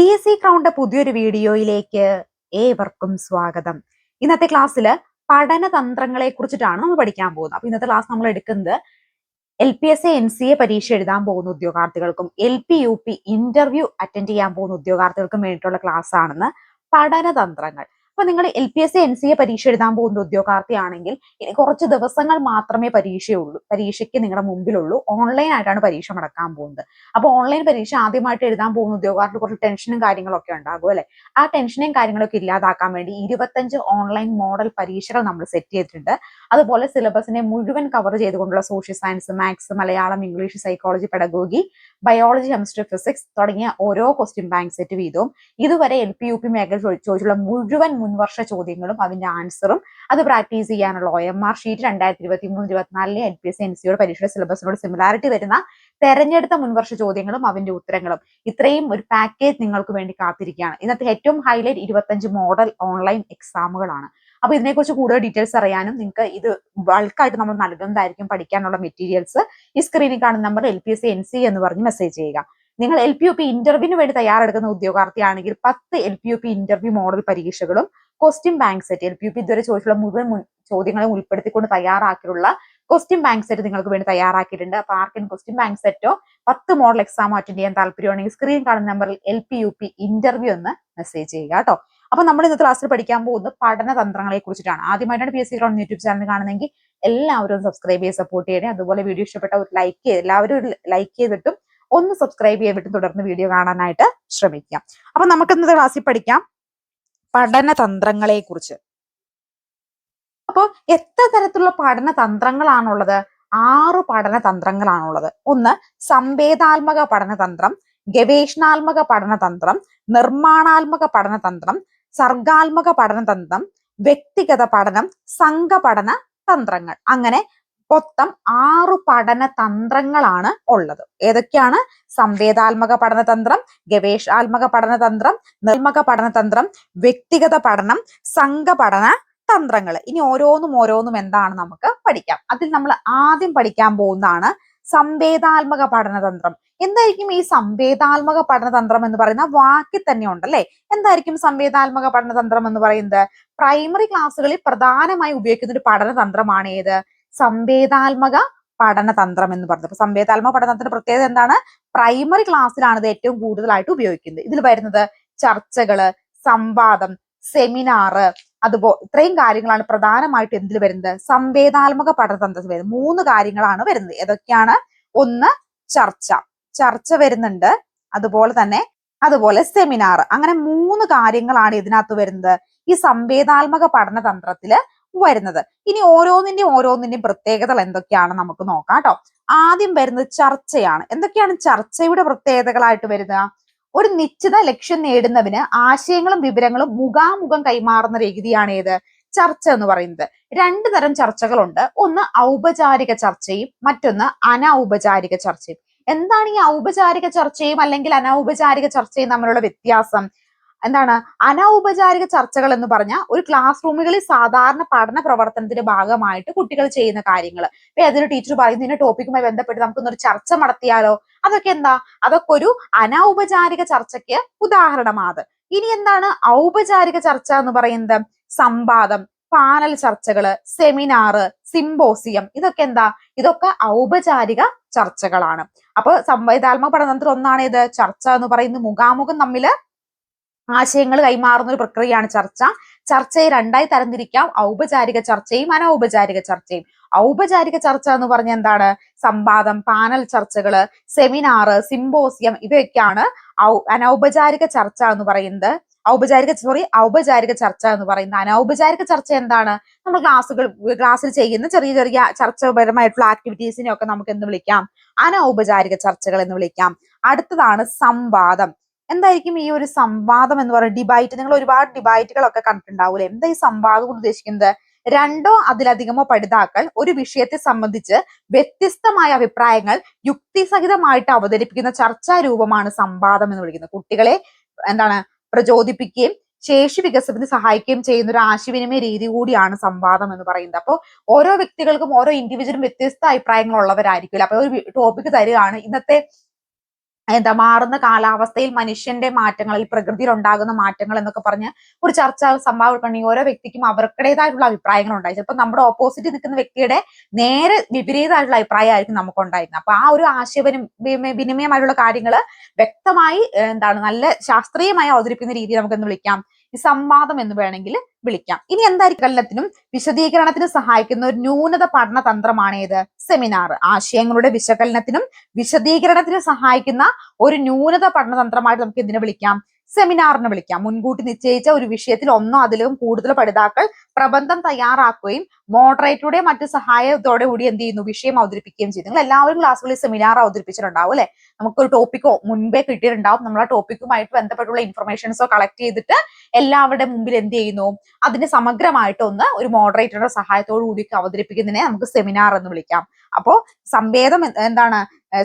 P S C crowned പുതിയൊരു വീഡിയോയിലേക്ക് ഏവർക്കും സ്വാഗതം. ഇന്നത്തെ ക്ലാസ്സിൽ പഠനതന്ത്രങ്ങളെ കുറിച്ചിട്ടാണ് നമ്മൾ പഠിക്കാൻ പോകുന്നത്. അപ്പൊ ഇന്നത്തെ ക്ലാസ് നമ്മൾ എടുക്കുന്നത് L P S N C A പരീക്ഷ എഴുതാൻ പോകുന്ന ഉദ്യോഗാർത്ഥികൾക്കും L P U P interview attend ചെയ്യാൻ പോകുന്ന ഉദ്യോഗാർത്ഥികൾക്കും വേണ്ടിയിട്ടുള്ള ക്ലാസ് ആണെന്ന് പഠനതന്ത്രങ്ങൾ അപ്പൊ നിങ്ങൾ L P S C N C A പരീക്ഷ എഴുതാൻ പോകുന്ന ഉദ്യോഗാർത്ഥിയാണെങ്കിൽ ഇനി കുറച്ച് ദിവസങ്ങൾ മാത്രമേ പരീക്ഷയുള്ളൂ പരീക്ഷയ്ക്ക് നിങ്ങളുടെ മുമ്പിലുള്ളൂ. ഓൺലൈൻ ആയിട്ടാണ് പരീക്ഷ നടക്കാൻ പോകുന്നത്. അപ്പൊ ഓൺലൈൻ പരീക്ഷ ആദ്യമായിട്ട് എഴുതാൻ പോകുന്ന ഉദ്യോഗാർത്ഥികൾ കുറച്ച് ടെൻഷനും കാര്യങ്ങളൊക്കെ ഉണ്ടാകും അല്ലെ? ആ ടെൻഷനും കാര്യങ്ങളൊക്കെ ഇല്ലാതാക്കാൻ വേണ്ടി ഇരുപത്തഞ്ച് ഓൺലൈൻ മോഡൽ പരീക്ഷകൾ നമ്മൾ സെറ്റ് ചെയ്തിട്ടുണ്ട്. അതുപോലെ സിലബസിനെ മുഴുവൻ കവർ ചെയ്തുകൊണ്ടുള്ള social science maths Malayalam English psychology pedagogy biology chemistry physics തുടങ്ങിയ ഓരോ ക്വസ്റ്റ്യൻ ബാങ്ക് സെറ്റ് വീതവും ഇതുവരെ എൽ പി യു പി മേഖല ചോദിച്ചുള്ള മുഴുവൻ മുൻവർഷ ചോദ്യങ്ങളും അതിന്റെ ആൻസറും അത് പ്രാക്ടീസ് ചെയ്യാനുള്ള ഒ എം ആർ ഷീറ്റ് രണ്ടായിരത്തി ഇരുപത്തി മൂന്ന് ഇരുപത്തിനാലിലെ എൽ പി എസ് എൻ സിയുടെ പരീക്ഷയുടെ സിലബസിനോട് സിമിലാരിറ്റി വരുന്ന തെരഞ്ഞെടുത്ത മുൻവർഷ ചോദ്യങ്ങളും അതിന്റെ ഉത്തരങ്ങളും. ഇത്രയും ഒരു പാക്കേജ് നിങ്ങൾക്ക് വേണ്ടി കാത്തിരിക്കുകയാണ്. ഇന്നത്തെ ഏറ്റവും ഹൈലൈറ്റ് ഇരുപത്തഞ്ച് മോഡൽ ഓൺലൈൻ എക്സാമുകളാണ് അപ്പൊ ഇതിനെക്കുറിച്ച് കൂടുതൽ ഡീറ്റെയിൽസ് അറിയാനും നിങ്ങൾക്ക് ഇത് ബൾക്കായിട്ട് നമ്മൾ നൽകുന്നതായിരിക്കും പഠിക്കാനുള്ള മെറ്റീരിയൽസ് ഈ സ്ക്രീനിൽ കാണുന്ന number L P S C N C എന്ന് പറഞ്ഞ് മെസ്സേജ് ചെയ്യുക. നിങ്ങൾ എൽ പി യു പി ഇന്റർവ്യൂവിന് വേണ്ടി തയ്യാറെടുക്കുന്ന ഉദ്യോഗാർത്ഥിയാണെങ്കിൽ പത്ത് L P U P interview model പരീക്ഷകളും question bank set L P U P ഇതുവരെ ചോദിച്ചുള്ള മുഴുവൻ ചോദ്യങ്ങളും ഉൾപ്പെടുത്തിക്കൊണ്ട് തയ്യാറാക്കിയുള്ള ക്വസ്റ്റ്യൻ ബാങ്ക് സെറ്റ് നിങ്ങൾക്ക് വേണ്ടി തയ്യാറാക്കിയിട്ടുണ്ട്. അപ്പൊ ആർക്കും ക്വസ്റ്റ്യൻ ബാങ്ക് സെറ്റോ പത്ത് മോഡൽ എക്സാം അറ്റൻഡ് ചെയ്യാൻ താല്പര്യമാണെങ്കിൽ സ്ക്രീൻ കാണുന്ന നമ്പറിൽ L P U P interview എന്ന് മെസ്സേജ് ചെയ്യുക കേട്ടോ. അപ്പൊ നമ്മൾ ഇന്നത്തെ ക്ലാസ്സിൽ പഠിക്കാൻ പോകുന്നത് പഠന തന്ത്രങ്ങളെ കുറിച്ചിട്ടാണ്. ആദ്യമായിട്ടാണ് P S C ground YouTube channel കാണുന്നെങ്കിൽ എല്ലാവരും സബ്സ്ക്രൈബ് ചെയ്ത് സപ്പോർട്ട് ചെയ്യണേ. അതുപോലെ വീഡിയോ ഇഷ്ടപ്പെട്ട ഒരു ലൈക്ക് ചെയ്ത് എല്ലാവരും ലൈക്ക് ചെയ്തിട്ടും ഒന്ന് സബ്സ്ക്രൈബ് ചെയ്തിട്ടും തുടർന്ന് വീഡിയോ കാണാനായിട്ട് ശ്രമിക്കാം. അപ്പൊ നമുക്ക് ഇന്നത്തെ ക്ലാസ്സിൽ പഠിക്കാം പഠന തന്ത്രങ്ങളെ കുറിച്ച്. അപ്പോൾ എത്ര തരത്തിലുള്ള പഠന തന്ത്രങ്ങളാണുള്ളത്? ആറ് പഠന തന്ത്രങ്ങളാണുള്ളത്. ഒന്ന് സംവേദാത്മക പഠനതന്ത്രം ഗവേഷണാത്മക പഠനതന്ത്രം നിർമ്മാണാത്മക പഠനതന്ത്രം സർഗാത്മക പഠന തന്ത്രം വ്യക്തിഗത പഠനം സംഘപഠന തന്ത്രങ്ങൾ. അങ്ങനെ മൊത്തം ആറു പഠന തന്ത്രങ്ങളാണ് ഉള്ളത്. ഏതൊക്കെയാണ്? സംവേദാത്മക പഠനതന്ത്രം ഗവേഷണാത്മക പഠനതന്ത്രം നിർമ്മക പഠനതന്ത്രം വ്യക്തിഗത പഠനം സംഘപഠന തന്ത്രങ്ങൾ. ഇനി ഓരോന്നും ഓരോന്നും എന്താണ് നമുക്ക് പഠിക്കാം. അതിൽ നമ്മൾ ആദ്യം പഠിക്കാൻ പോകുന്നതാണ് സംവേദാത്മക പഠനതന്ത്രം എന്തായിരിക്കും ഈ സംവേദാത്മക പഠനതന്ത്രം എന്ന് പറയുന്ന വാക്കിൽ തന്നെ ഉണ്ടല്ലേ? എന്തായിരിക്കും സംവേദാത്മക പഠനതന്ത്രം എന്ന് പറയുന്നത്? പ്രൈമറി ക്ലാസ്സുകളിൽ പ്രധാനമായി ഉപയോഗിക്കുന്ന ഒരു പഠനതന്ത്രമാണ് ഏത്? സംവേദാത്മക പഠനതന്ത്രം എന്ന് പറയുന്നത് അപ്പൊ സംവേദാത്മക പഠനത്തിന്റെ പ്രത്യേകത എന്താണ്? പ്രൈമറി ക്ലാസ്സിലാണ് ഇത് ഏറ്റവും കൂടുതലായിട്ട് ഉപയോഗിക്കുന്നത്. ഇതിൽ വരുന്നത് ചർച്ചകൾ സംവാദം സെമിനാറ് അതുപോലെ ഇത്രയും കാര്യങ്ങളാണ് പ്രധാനമായിട്ട് എന്തിൽ വരുന്നത്? സംവേദാത്മക പഠനതന്ത്രത്തിൽ വരുന്നത്. മൂന്ന് കാര്യങ്ങളാണ് വരുന്നത്. ഏതൊക്കെയാണ്? ഒന്ന് ചർച്ച. ചർച്ച വരുന്നുണ്ട്. അതുപോലെ തന്നെ അതുപോലെ സെമിനാർ അങ്ങനെ മൂന്ന് കാര്യങ്ങളാണ് ഇതിനകത്ത് വരുന്നത്. ഈ സംവേദാത്മക പഠന തന്ത്രത്തിൽ വരുന്നത്. ഇനി ഓരോന്നിന്റെയും ഓരോന്നിന്റെയും പ്രത്യേകതകൾ എന്തൊക്കെയാണ് നമുക്ക് നോക്കാം കേട്ടോ. ആദ്യം വരുന്നത് ചർച്ചയാണ്. എന്തൊക്കെയാണ് ചർച്ചയുടെ പ്രത്യേകതകളായിട്ട് വരുന്നത് ഒരു നിശ്ചിത ലക്ഷ്യം നേടുന്നതിന് ആശയങ്ങളും വിവരങ്ങളും മുഖാമുഖം കൈമാറുന്ന രീതിയാണ് ഏത്? ചർച്ച എന്ന് പറയുന്നത്. രണ്ടു തരം ചർച്ചകളുണ്ട്. ഒന്ന് ഔപചാരിക ചർച്ചയും മറ്റൊന്ന് അനൗപചാരിക ചർച്ചയും. എന്താണ് ഈ ഔപചാരിക ചർച്ചയും അല്ലെങ്കിൽ അനൗപചാരിക ചർച്ചയും തമ്മിലുള്ള വ്യത്യാസം? എന്താണ്? അനൗപചാരിക ചർച്ചകൾ എന്ന് പറഞ്ഞാൽ ഒരു ക്ലാസ് റൂമുകളിൽ സാധാരണ പഠന പ്രവർത്തനത്തിന്റെ ഭാഗമായിട്ട് കുട്ടികൾ ചെയ്യുന്ന കാര്യങ്ങൾ ഇപ്പൊ ഏതൊരു ടീച്ചർ പറയുന്നതിന്റെ ടോപ്പിക്കുമായി ബന്ധപ്പെട്ട് നമുക്കൊന്നൊരു ചർച്ച നടത്തിയാലോ? അതൊക്കെ എന്താ? അതൊക്കെ ഒരു അനൗപചാരിക ചർച്ചയ്ക്ക് ഉദാഹരണമാണ് ഇനി എന്താണ് ഔപചാരിക ചർച്ച എന്ന് പറയുന്നത്? സംവാദം പാനൽ ചർച്ചകൾ സെമിനാറ് സിംബോസിയം ഇതൊക്കെ എന്താ? ഇതൊക്കെ ഔപചാരിക ചർച്ചകളാണ്. അപ്പൊ സംവേദാത്മക പഠനത്തിൽ ഒന്നാണ് ഇത്. ചർച്ച എന്ന് പറയുന്നത് മുഖാമുഖം തമ്മിൽ ആശയങ്ങൾ കൈമാറുന്ന ഒരു പ്രക്രിയയാണ് ചർച്ച. ചർച്ചയെ രണ്ടായി തരംതിരിക്കാം. ഔപചാരിക ചർച്ചയും അനൗപചാരിക ചർച്ചയും. ഔപചാരിക ചർച്ച എന്ന് പറഞ്ഞ എന്താണ്? സംവാദം പാനൽ ചർച്ചകൾ സെമിനാറ് സിംബോസിയം ഇവയൊക്കെയാണ് ഔ- അനൗപചാരിക ചർച്ച എന്ന് പറയുന്നത്. ഔപചാരിക സോറി ഔപചാരിക ചർച്ച എന്ന് പറയുന്ന അനൗപചാരിക ചർച്ച എന്താണ്? നമ്മൾ ക്ലാസ്സുകൾ ക്ലാസ്സിൽ ചെയ്യുന്ന ചെറിയ ചെറിയ ചർച്ചപരമായിട്ടുള്ള ആക്ടിവിറ്റീസിനെ ഒക്കെ നമുക്ക് എന്ത് വിളിക്കാം? അനൗപചാരിക ചർച്ചകൾ എന്ന് വിളിക്കാം. അടുത്തതാണ് സംവാദം. എന്തായിരിക്കും ഈ ഒരു സംവാദം എന്ന് പറയുന്നത്? ഡിബൈറ്റ് നിങ്ങൾ ഒരുപാട് ഡിബൈറ്റുകളൊക്കെ കണ്ടിട്ടുണ്ടാവൂലേ? എന്താ ഈ സംവാദം കൊണ്ട് ഉദ്ദേശിക്കുന്നത്? രണ്ടോ അതിലധികമോ പഠിതാക്കൾ ഒരു വിഷയത്തെ സംബന്ധിച്ച് വ്യത്യസ്തമായ അഭിപ്രായങ്ങൾ യുക്തിസഹിതമായിട്ട് അവതരിപ്പിക്കുന്ന ചർച്ചാ രൂപമാണ് സംവാദം എന്ന് വിളിക്കുന്നത്. കുട്ടികളെ എന്താണ് പ്രചോദിപ്പിക്കുകയും ശേഷി വികസനത്തിന് സഹായിക്കുകയും ചെയ്യുന്ന ഒരു ആശയവിനിമയ രീതി കൂടിയാണ് സംവാദം എന്ന് പറയുന്നത്. അപ്പോൾ ഓരോ വ്യക്തികൾക്കും ഓരോ ഇൻഡിവിജ്വലും വ്യത്യസ്ത അഭിപ്രായങ്ങൾ ഉള്ളവരായിരിക്കില്ല. അപ്പൊ ഒരു ടോപ്പിക് തരികയാണ്. ഇന്നത്തെ എന്താ മാറുന്ന കാലാവസ്ഥയിൽ മനുഷ്യന്റെ മാറ്റങ്ങളിൽ പ്രകൃതിയിൽ ഉണ്ടാകുന്ന മാറ്റങ്ങൾ എന്നൊക്കെ പറഞ്ഞ് ഒരു ചർച്ച സംഭവം ഓരോ വ്യക്തിക്കും അവർക്കുടേതായിട്ടുള്ള അഭിപ്രായങ്ങൾ ഉണ്ടായി ചിലപ്പോൾ നമ്മുടെ ഓപ്പോസിറ്റ് നിൽക്കുന്ന വ്യക്തിയുടെ നേരെ വിപരീതമായിട്ടുള്ള അഭിപ്രായമായിരിക്കും നമുക്ക് ഉണ്ടായിരുന്നത്. അപ്പൊ ആ ഒരു ആശയവിനിമയ വിനിമയമായിട്ടുള്ള കാര്യങ്ങൾ വ്യക്തമായി എന്താണ് നല്ല ശാസ്ത്രീയമായി അവതരിപ്പിക്കുന്ന രീതി നമുക്ക് എന്ന് വിളിക്കാം. സംവാദം എന്ന് വേണമെങ്കിൽ വിളിക്കാം. ഇനി എന്തായിരിക്കും വിശദീകരണത്തിനും സഹായിക്കുന്ന ഒരു ന്യൂനത പഠന തന്ത്രമാണ് ഏത്? സെമിനാർ ആശയങ്ങളുടെ വിശകലനത്തിനും വിശദീകരണത്തിനും സഹായിക്കുന്ന ഒരു ന്യൂനത പഠന തന്ത്രമായിട്ട് നമുക്ക് ഇതിനെ വിളിക്കാം? സെമിനാറിന് വിളിക്കാം. മുൻകൂട്ടി നിശ്ചയിച്ച ഒരു വിഷയത്തിൽ ഒന്നോ അതിലും കൂടുതൽ പഠിതാക്കൾ പ്രബന്ധം തയ്യാറാക്കുകയും മോഡറേറ്ററുടെ മറ്റു സഹായത്തോടെ കൂടി എന്ത് ചെയ്യുന്നു? വിഷയം അവതരിപ്പിക്കുകയും ചെയ്തു. നിങ്ങൾ എല്ലാവരും ക്ലാസ്സുകളിൽ സെമിനാർ അവതരിപ്പിച്ചിട്ടുണ്ടാവും അല്ലെ? നമുക്കൊരു ടോപ്പിക്കോ മുൻപേ കിട്ടിയിട്ടുണ്ടാവും. നമ്മൾ ആ ടോപ്പിക്കുമായിട്ട് ബന്ധപ്പെട്ടുള്ള ഇൻഫർമേഷൻസോ കളക്ട് ചെയ്തിട്ട് എല്ലാവരുടെ മുമ്പിൽ എന്ത് ചെയ്യുന്നു? അതിന് സമഗ്രമായിട്ട് ഒന്ന് ഒരു മോഡറേറ്ററുടെ സഹായത്തോടു കൂടി അവതരിപ്പിക്കുന്നതിനെ നമുക്ക് സെമിനാർ എന്ന് വിളിക്കാം. അപ്പോ സംവേദം എന്താണ്?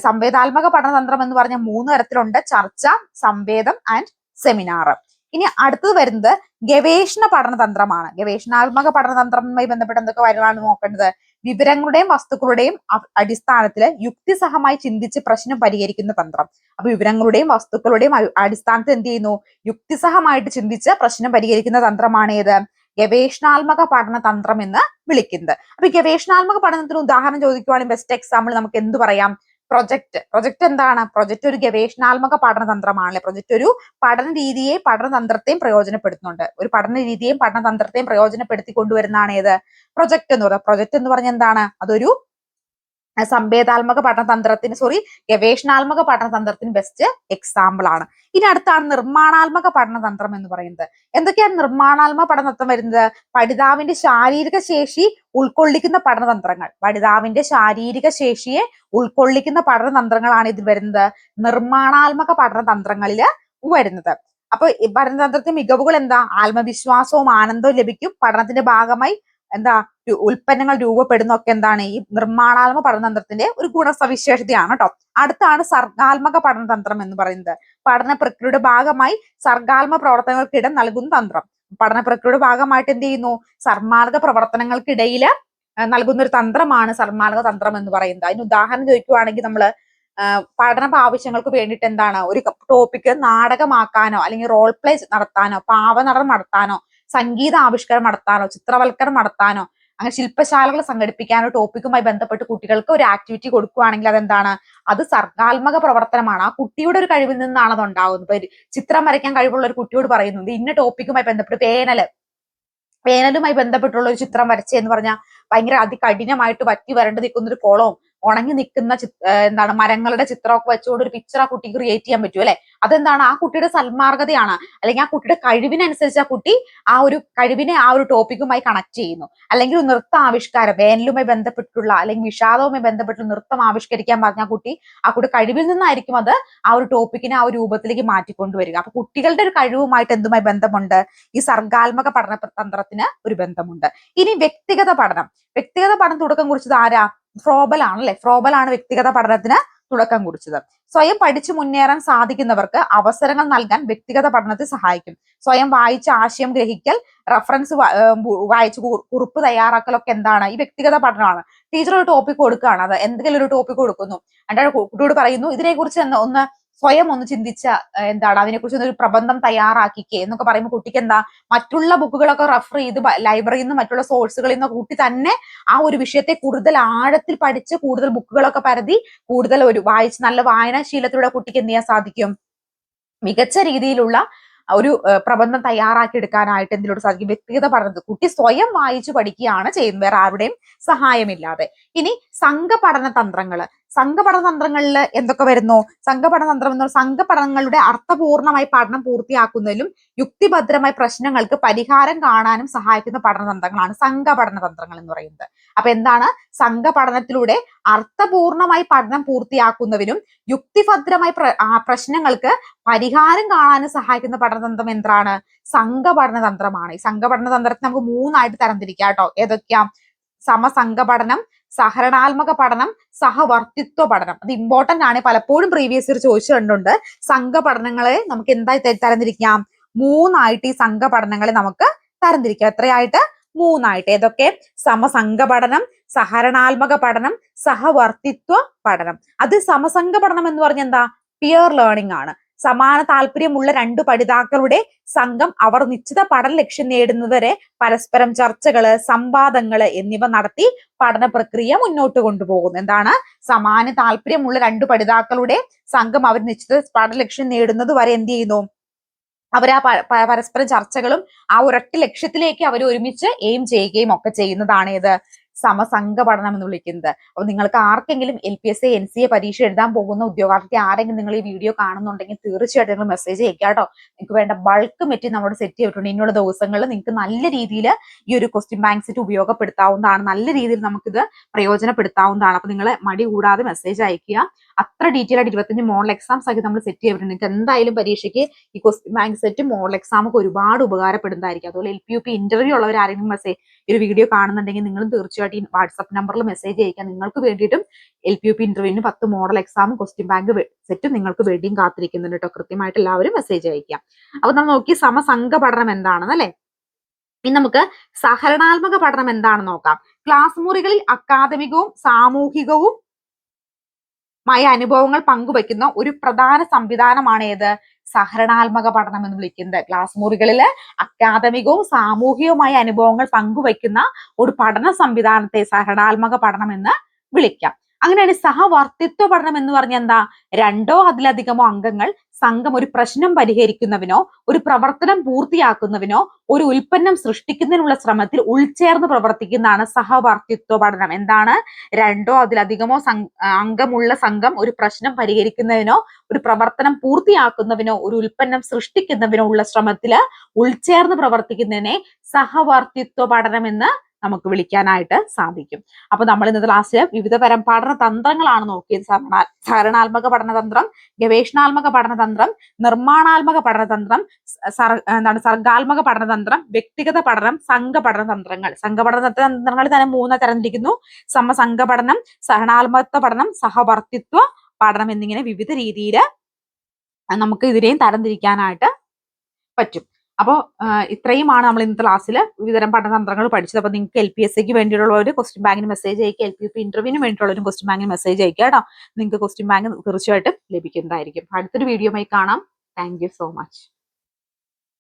സംവേദാത്മക പഠനതന്ത്രം എന്ന് പറഞ്ഞ മൂന്ന് തരത്തിലുണ്ട്. ചർച്ച സംവേദം ആൻഡ് സെമിനാർ ഇനി അടുത്തത് വരുന്നത് ഗവേഷണ പഠനതന്ത്രമാണ്. ഗവേഷണാത്മക പഠനതന്ത്രവുമായി ബന്ധപ്പെട്ട് എന്തൊക്കെ കാര്യങ്ങളാണ് നോക്കേണ്ടത്? വിവരങ്ങളുടെയും വസ്തുക്കളുടെയും അടിസ്ഥാനത്തിൽ യുക്തിസഹമായി ചിന്തിച്ച് പ്രശ്നം പരിഹരിക്കുന്ന തന്ത്രം. അപ്പൊ വിവരങ്ങളുടെയും വസ്തുക്കളുടെയും അടിസ്ഥാനത്തിൽ എന്ത് ചെയ്യുന്നു? യുക്തിസഹമായിട്ട് ചിന്തിച്ച് പ്രശ്നം പരിഹരിക്കുന്ന തന്ത്രമാണ് ഏത്? ഗവേഷണാത്മക പഠന തന്ത്രം എന്ന് വിളിക്കുന്നത്. അപ്പൊ ഗവേഷണാത്മക പഠനത്തിന് ഉദാഹരണം ചോദിക്കുവാണെങ്കിൽ ബെസ്റ്റ് എക്സാമ്പിൾ നമുക്ക് എന്ത് പറയാം? പ്രൊജക്ട് പ്രൊജക്ട് എന്താണ്? പ്രൊജക്ട് ഒരു ഗവേഷണാത്മക പഠനതന്ത്രമാണ് പ്രൊജക്ട് ഒരു പഠന രീതിയെ പഠനതന്ത്രത്തെയും പ്രയോജനപ്പെടുത്തുന്നുണ്ട്. ഒരു പഠന രീതിയെയും പഠനതന്ത്രത്തെയും പ്രയോജനപ്പെടുത്തി കൊണ്ടുവരുന്നതാണ് ഏത് പ്രൊജക്ട് എന്ന് പറയുന്നത്. പ്രൊജക്ട് എന്ന് പറഞ്ഞ എന്താണ്? അതൊരു സംവേദാത്മക പഠനതന്ത്രത്തിന് സോറി ഗവേഷണാത്മക പഠനതന്ത്രത്തിന് ബെസ്റ്റ് എക്സാമ്പിൾ ആണ്. ഇനി അടുത്താണ് നിർമ്മാണാത്മക പഠനതന്ത്രം എന്ന് പറയുന്നത്. എന്തൊക്കെയാണ് നിർമ്മാണാത്മക പഠനതന്ത്രം വരുന്നത്? പഠിതാവിന്റെ ശാരീരിക ശേഷി ഉൾക്കൊള്ളിക്കുന്ന പഠനതന്ത്രങ്ങൾ. പഠിതാവിന്റെ ശാരീരിക ശേഷിയെ ഉൾക്കൊള്ളിക്കുന്ന പഠനതന്ത്രങ്ങളാണ് ഇതിൽ വരുന്നത്. നിർമ്മാണാത്മക പഠനതന്ത്രങ്ങളിൽ വരുന്നത്. അപ്പൊ പഠനതന്ത്രത്തിന്റെ മികവുകൾ എന്താ? ആത്മവിശ്വാസവും ആനന്ദവും ലഭിക്കും. പഠനത്തിന്റെ ഭാഗമായി എന്താ ഉൽപ്പന്നങ്ങൾ രൂപപ്പെടുന്നൊക്കെ എന്താണ്? ഈ നിർമ്മാണാത്മക പഠനതന്ത്രത്തിന്റെ ഒരു ഗുണസവിശേഷതയാണ് കേട്ടോ അടുത്താണ് സർഗാത്മക പഠനതന്ത്രം എന്ന് പറയുന്നത്. പഠന പ്രക്രിയയുടെ ഭാഗമായി സർഗാത്മക പ്രവർത്തനങ്ങൾക്കിടം നൽകുന്ന തന്ത്രം. പഠന പ്രക്രിയയുടെ ഭാഗമായിട്ട് എന്ത് ചെയ്യുന്നു? സർമാർഗ പ്രവർത്തനങ്ങൾക്കിടയിൽ നൽകുന്ന ഒരു തന്ത്രമാണ് സർമാർഗ തന്ത്രം എന്ന് പറയുന്നത്. അതിന് ഉദാഹരണം ചോദിക്കുവാണെങ്കിൽ നമ്മൾ പഠന ആവശ്യങ്ങൾക്ക് വേണ്ടിയിട്ട് എന്താണ്? ഒരു ടോപ്പിക്ക് നാടകമാക്കാനോ അല്ലെങ്കിൽ റോൾ പ്ലേ നടത്താനോ പാവനടനം നടത്താനോ സംഗീത ആവിഷ്കാരം നടത്താനോ ചിത്രവൽക്കരണം നടത്താനോ അങ്ങനെ ശില്പശാലകൾ സംഘടിപ്പിക്കാനോ ടോപ്പിക്കുമായി ബന്ധപ്പെട്ട് കുട്ടികൾക്ക് ഒരു ആക്ടിവിറ്റി കൊടുക്കുകയാണെങ്കിൽ അതെന്താണ്? അത് സർഗാത്മക പ്രവർത്തനമാണ്. ആ കുട്ടിയുടെ ഒരു കഴിവിൽ നിന്നാണ് അത് ഉണ്ടാകുന്നത് ചിത്രം വരയ്ക്കാൻ കഴിവുള്ള ഒരു കുട്ടിയോട് പറയുന്നത് ഇന്ന ടോപ്പിക്കുമായി ബന്ധപ്പെട്ട് പേനൽ പേനലുമായി ബന്ധപ്പെട്ടുള്ള ഒരു ചിത്രം വരച്ചെന്ന് പറഞ്ഞാൽ ഭയങ്കര അതികഠിനമായിട്ട് വറ്റി വരേണ്ടി നിൽക്കുന്ന ഒരു കുളവും ഉണങ്ങി നിൽക്കുന്ന എന്താണ് മരങ്ങളുടെ ചിത്രമൊക്കെ വെച്ചുകൊണ്ട് ഒരു പിക്ചർ ആ കുട്ടിക്ക് ക്രിയേറ്റ് ചെയ്യാൻ പറ്റും അല്ലെ? അതെന്താണ്? ആ കുട്ടിയുടെ സന്മാർഗതയാണ് അല്ലെങ്കിൽ ആ കുട്ടിയുടെ കഴിവിനനുസരിച്ച് ആ കുട്ടി ആ ഒരു കഴിവിനെ ആ ഒരു ടോപ്പിക്കുമായി കണക്ട് ചെയ്യുന്നു. അല്ലെങ്കിൽ നൃത്ത ആവിഷ്കാരം വേനലുമായി ബന്ധപ്പെട്ടുള്ള അല്ലെങ്കിൽ വിഷാദവുമായി ബന്ധപ്പെട്ടുള്ള നൃത്തം ആവിഷ്കരിക്കാൻ പറഞ്ഞ കുട്ടി ആ കുട്ടി കഴിവിൽ നിന്നായിരിക്കും അത് ആ ഒരു ടോപ്പിക്കിനെ ആ ഒരു രൂപത്തിലേക്ക് മാറ്റിക്കൊണ്ടുവരിക അപ്പൊ കുട്ടികളുടെ ഒരു കഴിവുമായിട്ട് എന്തുമായി ബന്ധമുണ്ട്? ഈ സർഗാത്മക പഠന തന്ത്രത്തിന് ഒരു ബന്ധമുണ്ട്. ഇനി വ്യക്തിഗത പഠനം. വ്യക്തിഗത പഠനം തുടക്കം കുറിച്ചത് ആരാ? ഫ്രോബൽ ആണല്ലേ ഫ്രോബൽ ആണ് വ്യക്തിഗത പഠനത്തിന് തുടക്കം കുറിച്ചത്. സ്വയം പഠിച്ചു മുന്നേറാൻ സാധിക്കുന്നവർക്ക് അവസരങ്ങൾ നൽകാൻ വ്യക്തിഗത പഠനത്തെ സഹായിക്കും. സ്വയം വായിച്ച ആശയം ഗ്രഹിക്കൽ റഫറൻസ് വായിച്ച് കുറിപ്പ് തയ്യാറാക്കലൊക്കെ എന്താണ്? ഈ വ്യക്തിഗത പഠനമാണ്. ടീച്ചർ ഒരു ടോപ്പിക് കൊടുക്കുകയാണ്. അത് എന്തെങ്കിലും ഒരു ടോപ്പിക് കൊടുക്കുന്നു. എന്നിട്ട് കുട്ടിയോട് പറയുന്നു ഇതിനെക്കുറിച്ച് ഒന്ന് സ്വയം ഒന്ന് ചിന്തിച്ച എന്താണ് അതിനെക്കുറിച്ച് ഒരു പ്രബന്ധം തയ്യാറാക്കിക്കേ എന്നൊക്കെ പറയുമ്പോൾ കുട്ടിക്ക് എന്താ മറ്റുള്ള ബുക്കുകളൊക്കെ റെഫർ ചെയ്ത് ലൈബ്രറിയിൽ നിന്ന് മറ്റുള്ള സോഴ്സുകളിൽ നിന്ന് കൂട്ടി തന്നെ ആ ഒരു വിഷയത്തെ കൂടുതൽ ആഴത്തിൽ പഠിച്ച് കൂടുതൽ ബുക്കുകളൊക്കെ പരതി കൂടുതൽ ഒരു വായിച്ച് നല്ല വായനാശീലത്തിലൂടെ കുട്ടിക്ക് എന്ത് ചെയ്യാൻ സാധിക്കും? മികച്ച രീതിയിലുള്ള ഒരു പ്രബന്ധം തയ്യാറാക്കി എടുക്കാനായിട്ട് എന്തിനോട് സാധിക്കും? വ്യക്തിഗത പഠനത്തിൽ കുട്ടി സ്വയം വായിച്ചു പഠിക്കുകയാണ് ചെയ്യുന്നത്. വേറെ ആരുടെയും സഹായമില്ലാതെ. ഇനി സംഘപഠന തന്ത്രങ്ങൾ സംഘപഠന തന്ത്രങ്ങളിൽ എന്തൊക്കെ വരുന്നു? സംഘപഠന തന്ത്രം എന്ന് സംഘപഠനങ്ങളുടെ അർത്ഥപൂർണമായി പഠനം പൂർത്തിയാക്കുന്നതിലും യുക്തിഭദ്രമായ പ്രശ്നങ്ങൾക്ക് പരിഹാരം കാണാനും സഹായിക്കുന്ന പഠന തന്ത്രങ്ങളാണ് സംഘപഠന തന്ത്രങ്ങൾ എന്ന് പറയുന്നത്. അപ്പൊ എന്താണ്? സംഘപഠനത്തിലൂടെ അർത്ഥപൂർണമായി പഠനം പൂർത്തിയാക്കുന്നതിനും യുക്തിഭദ്രമായി പ്രശ്നങ്ങൾക്ക് പരിഹാരം കാണാനും സഹായിക്കുന്ന പഠനതന്ത്രം എന്താണ്? സംഘപഠന തന്ത്രമാണ് ഈ സംഘപഠന തന്ത്രത്തെ നമുക്ക് മൂന്നായിട്ട് തരംതിരിക്കാം കേട്ടോ. ഏതൊക്കെയാ? സമസംഘ പഠനം സഹകരണാത്മക പഠനം സഹവർത്തിത്വ പഠനം. അത് ഇമ്പോർട്ടന്റ് ആണ്. പലപ്പോഴും പ്രീവിയസ് ഇയർ ചോദിച്ചു കണ്ടുണ്ട് സംഘ പഠനങ്ങളെ നമുക്ക് എന്തായി തരംതിരിക്കാം? മൂന്നായിട്ട് ഈ സംഘ പഠനങ്ങളെ നമുക്ക് തരംതിരിക്കാം. എത്രയായിട്ട്? മൂന്നായിട്ട്. ഏതൊക്കെ? സമസംഘ പഠനം സഹരണാത്മക പഠനം സഹവർത്തിത്വ പഠനം. അത് സമസംഘ പഠനം എന്ന് പറഞ്ഞ എന്താ? പിയർ ലേണിംഗ് ആണ്. സമാന താല്പര്യമുള്ള രണ്ടു പഠിതാക്കളുടെ സംഘം അവർ നിശ്ചിത പഠന ലക്ഷ്യം നേടുന്നതുവരെ പരസ്പരം ചർച്ചകൾ സംവാദങ്ങൾ എന്നിവ നടത്തി പഠന പ്രക്രിയ മുന്നോട്ട് കൊണ്ടുപോകുന്നു. എന്താണ്? സമാന താല്പര്യമുള്ള രണ്ടു പഠിതാക്കളുടെ സംഘം അവർ നിശ്ചിത പഠന ലക്ഷ്യം നേടുന്നത് വരെ എന്ത് ചെയ്യുന്നു? അവർ ആ പരസ്പരം ചർച്ചകളും ആ ഒരൊറ്റ ലക്ഷ്യത്തിലേക്ക് അവർ ഒരുമിച്ച് എയിം ചെയ്യുകയും ഒക്കെ ചെയ്യുന്നതാണ് ഇത് സമസംഘ പഠനം എന്ന് വിളിക്കുന്നത്. അപ്പൊ നിങ്ങൾക്ക് ആർക്കെങ്കിലും L P S A N C A പരീക്ഷ എഴുതാൻ പോകുന്ന ഉദ്യോഗാർത്ഥി ആരെങ്കിലും നിങ്ങൾ ഈ വീഡിയോ കാണുന്നുണ്ടെങ്കിൽ തീർച്ചയായിട്ടും നിങ്ങൾ മെസ്സേജ് അയക്കുക കേട്ടോ. നിങ്ങൾക്ക് വേണ്ട ബൾക്ക് മെറ്റി നമ്മൾ സെറ്റ് ചെയ്തിട്ടുണ്ട്. ഇനിയുള്ള ദിവസങ്ങളിൽ നിങ്ങൾക്ക് നല്ല രീതിയിൽ ഈ ഒരു ക്വസ്റ്റ്യൻ ബാങ്ക് സെറ്റ് ഉപയോഗപ്പെടുത്താവുന്നതാണ്. നല്ല രീതിയിൽ നമുക്കിത് പ്രയോജനപ്പെടുത്താവുന്നതാണ്. അപ്പൊ നിങ്ങൾ മടി കൂടാതെ മെസ്സേജ് അയക്കുക അത്ര ഡീറ്റെയിൽ ആയിട്ട് ഇരുപത്തഞ്ച് മോഡൽ എക്സാം സഹിതം നമ്മൾ സെറ്റ് ചെയ്തിട്ടുണ്ട്. നിങ്ങൾക്ക് എന്തായാലും പരീക്ഷയ്ക്ക് ഈ question bank set model exam ഒക്കെ ഒരുപാട് ഉപകാരപ്പെടുന്നതായിരിക്കും. അതുപോലെ L P U P interview ഉള്ളവർ ആരെങ്കിലും മെസ്സേജ് ഒരു വീഡിയോ കാണുന്നുണ്ടെങ്കിൽ നിങ്ങൾ തീർച്ചയായിട്ടും വാട്സപ്പ് നമ്പറിൽ മെസ്സേജ് അയക്കാം. നിങ്ങൾക്ക് വേണ്ടിയിട്ടും എൽ പി യു പി ഇന്റർവ്യൂവിന് പത്ത് മോഡൽ എക്സാം ക്വസ്റ്റ്യൻ ബാങ്ക് സെറ്റും നിങ്ങൾക്ക് വേണ്ടിയും കാത്തിരിക്കുന്നുണ്ട് കേട്ടോ കൃത്യമായിട്ട് എല്ലാവരും മെസ്സേജ് അയക്കാം. അപ്പൊ നമ്മൾ നോക്കി സമസംഘ പഠനം എന്താണെന്ന് അല്ലെ? ഇനി നമുക്ക് സഹരണാത്മക പഠനം എന്താണെന്ന് നോക്കാം. ക്ലാസ് മുറികളിൽ അക്കാദമികവും സാമൂഹികവും മായ അനുഭവങ്ങൾ പങ്കുവെക്കുന്ന ഒരു പ്രധാന സംവിധാനമാണ് ഏത്? സഹരണാത്മക പഠനം എന്ന് വിളിക്കുന്നത്. ക്ലാസ് മുറികളിൽ അക്കാദമികവും സാമൂഹികവുമായ അനുഭവങ്ങൾ പങ്കുവെക്കുന്ന ഒരു പഠന സംവിധാനത്തെ സഹരണാത്മക പഠനം എന്ന് വിളിക്കാം. അങ്ങനെയാണ് സഹവർത്തിത്വ പഠനം എന്ന് പറഞ്ഞാൽ എന്താ? രണ്ടോ അതിലധികമോ അംഗങ്ങൾ സംഘം ഒരു പ്രശ്നം പരിഹരിക്കുന്നവനോ ഒരു പ്രവർത്തനം പൂർത്തിയാക്കുന്നവനോ ഒരു ഉൽപ്പന്നം സൃഷ്ടിക്കുന്നതിനുള്ള ശ്രമത്തിൽ ഉൾച്ചേർന്ന് പ്രവർത്തിക്കുന്നതാണ് സഹവർത്തിത്വ പഠനം. എന്താണ്? രണ്ടോ അതിലധികമോ അംഗമുള്ള സംഘം ഒരു പ്രശ്നം പരിഹരിക്കുന്നതിനോ ഒരു പ്രവർത്തനം പൂർത്തിയാക്കുന്നതിനോ ഒരു ഉൽപ്പന്നം സൃഷ്ടിക്കുന്നതിനോ ഉള്ള ശ്രമത്തിൽ ഉൾച്ചേർന്ന് പ്രവർത്തിക്കുന്നതിനെ സഹവർത്തിത്വ പഠനം എന്ന് നമുക്ക് വിളിക്കാനായിട്ട് സാധിക്കും. അപ്പൊ നമ്മൾ ഇന്നത്തെ ക്ലാസ്സിൽ വിവിധ തരം പഠന തന്ത്രങ്ങളാണ് നോക്കിയത്. സഹരണ- സഹകരണാത്മക പഠനതന്ത്രം ഗവേഷണാത്മക പഠനതന്ത്രം നിർമ്മാണാത്മക പഠനതന്ത്രം സർ- എന്താണ് സർഗാത്മക പഠനതന്ത്രം വ്യക്തിഗത പഠനം സംഘ പഠനതന്ത്രങ്ങൾ സംഘപഠന തന്ത്രങ്ങൾ തന്നെ മൂന്ന് തരംതിരിക്കുന്നു. സമസംഘ പഠനം സഹണാത്മക പഠനം സഹവർത്തിത്വ പഠനം എന്നിങ്ങനെ വിവിധ രീതിയിൽ നമുക്ക് ഇതിനെയും തരംതിരിക്കാനായിട്ട് പറ്റും. അപ്പോൾ ഇത്രയുമാണ് നമ്മൾ ഇന്നത്തെ ക്ലാസ്സിൽ വിവിധതരം പഠനതന്ത്രങ്ങൾ പഠിച്ചത്. അപ്പോൾ നിങ്ങൾക്ക് എൽ പി എസ് സിക്ക് വേണ്ടിയിട്ടുള്ള ഒരു ക്വസ്റ്റ്യൻ ബാങ്കിന് മെസ്സേജ് അയക്കുക എൽ പി പി ഇന്റർവ്യൂവിന് വേണ്ടിയിട്ടുള്ള ഒരു ക്വസ്റ്റ്യൻ ബാങ്കിന് മെസ്സേജ് അയക്കുക കേട്ടോ. നിങ്ങൾക്ക് ക്വസ്റ്റ്യൻ ബാങ്ക് തീർച്ചയായിട്ടും ലഭിക്കുന്നതായിരിക്കും. അടുത്തൊരു വീഡിയോയുമായി കാണാം. Thank so much